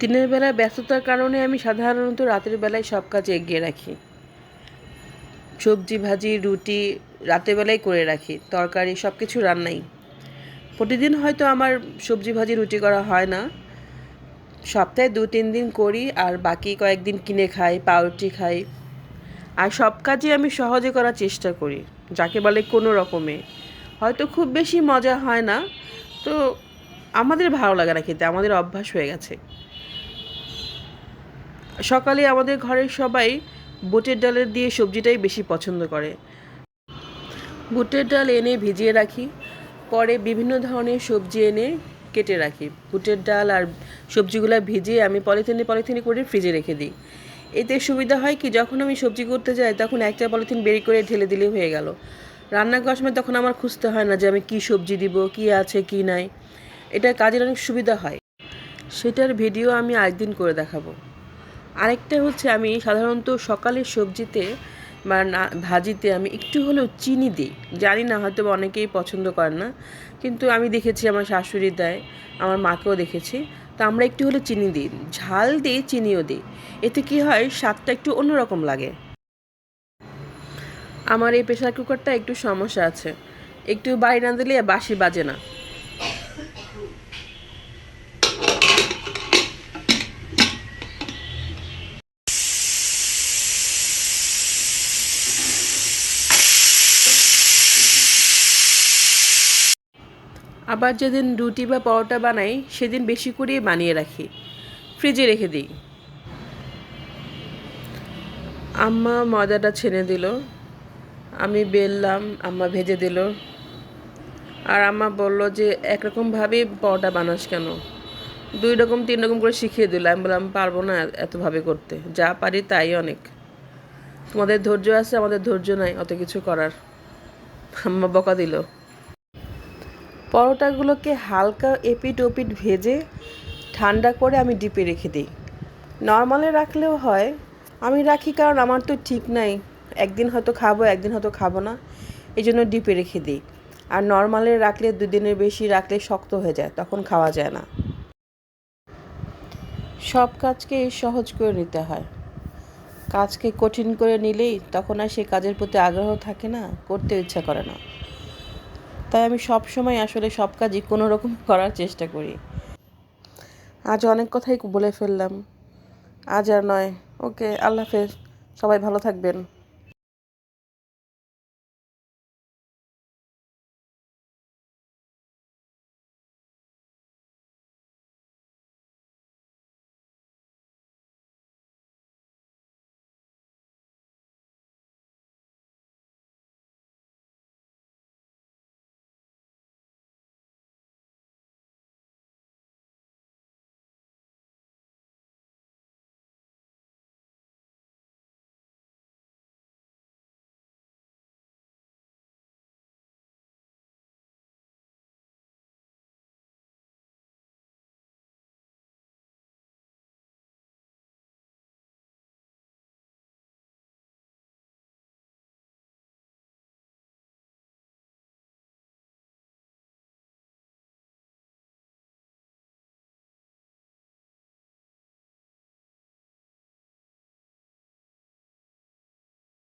দিনের বেলা ব্যস্ততার কারণে আমি সাধারণত রাতের বেলায় সব কাজ এগিয়ে রাখি। সবজি, ভাজি, রুটি রাতের বেলায় করে রাখি। তরকারি সব কিছু রান্নাই। প্রতিদিন হয়তো আমার সবজি, ভাজি, রুটি করা হয় না। সপ্তাহে দু, তিন দিন করি আর বাকি কয়েকদিন কিনে খাই, পাউরুটি খাই। আর সব কাজই আমি সহজে করার চেষ্টা করি, যাকে বলে কোনো রকমে। হয়তো খুব বেশি মজা হয় না, তো আমাদের ভালো লাগে না খেতে, আমাদের অভ্যাস হয়ে গেছে। সকালে আমাদের ঘরের সবাই বুটের ডালের দিয়ে সবজিটাই বেশি পছন্দ করে। বুটের ডাল এনে ভিজিয়ে রাখি, পরে বিভিন্ন ধরনের সবজি এনে কেটে রাখি। বুটের ডাল আর সবজিগুলো ভিজিয়ে আমি পলিথিনে পলিথিনে করে ফ্রিজে রেখে দিই। এতে সুবিধা হয় কি, যখন আমি সবজি করতে যাই, তখন একটা পলিথিন বেরি করে ঢেলে দিলে হয়ে গেল। রান্না করার সময় তখন আমার খুঁজতে হয় না যে আমি কী সবজি দিব, কী আছে, কি নাই। এটা কাজের অনেক সুবিধা হয়। সেটার ভিডিও আমি আরেকদিন করে দেখাবো। আরেকটা হচ্ছে আমি সাধারণত সকালের সবজিতে বা না, ভাজিতে আমি একটু হলেও চিনি দিই। জানি না, হয়তো অনেকেই পছন্দ করেন না। কিন্তু আমি দেখেছি আমার শাশুড়ি দেয়, আমার মাকেও দেখেছি। তো আমরা একটু হলেও চিনি দিই, ঝাল দিই, চিনিও দিই। এতে কি হয়, স্বাদটা একটু অন্যরকম লাগে। আমার এই প্রেশার কুকারটা একটু সমস্যা আছে। একটু বাড়ি না দিলে বাসি বাজে না। আবার যেদিন রুটি বা পরোটা বানাই, সেদিন বেশি করেই বানিয়ে রাখি। ফ্রিজে রেখে দিই। আম্মা ময়দাটা ছেনে দিল। আমি বেললাম, আম্মা ভেজে দিল। আর আম্মা বলল যে, একরকমভাবেই পরোটা বানাস কেন? দুই রকম, তিন রকম করে শিখিয়ে দিল। আমি বললাম, পারব না এতভাবে করতে। যা পারি তাই অনেক। তোমাদের ধৈর্য আছে, আমাদের ধৈর্য নাই, অত কিছু করার। আম্মা বকা দিল। পরোটাগুলোকে হালকা এপিট ওপিট ভেজে ঠান্ডা করে আমি ডিপে রেখে দিই। নর্মালে রাখলেও হয়। আমি রাখি কারণ আমার তো ঠিক নাই। একদিন হয়তো খাব, একদিন হয়তো খাব না। এই জন্য ডিপে রেখে দিই। আর নর্মালে রাখলে দুদিনের বেশি রাখলে শক্ত হয়ে যায়, তখন খাওয়া যায় না। সব কাজকে সহজ করে নিতে হয়। কাজকে কঠিন করে নিলেই তখন আর সে কাজের প্রতি আগ্রহ থাকে না, করতে ইচ্ছা করে না। তাই আমি সব সময় আসলে সব কাজই কোনো রকম করার চেষ্টা করি। আজ অনেক কথাই বলে ফেললাম। আজ আর নয়। ওকে, আল্লাহ হাফেজ। সবাই ভালো থাকবেন।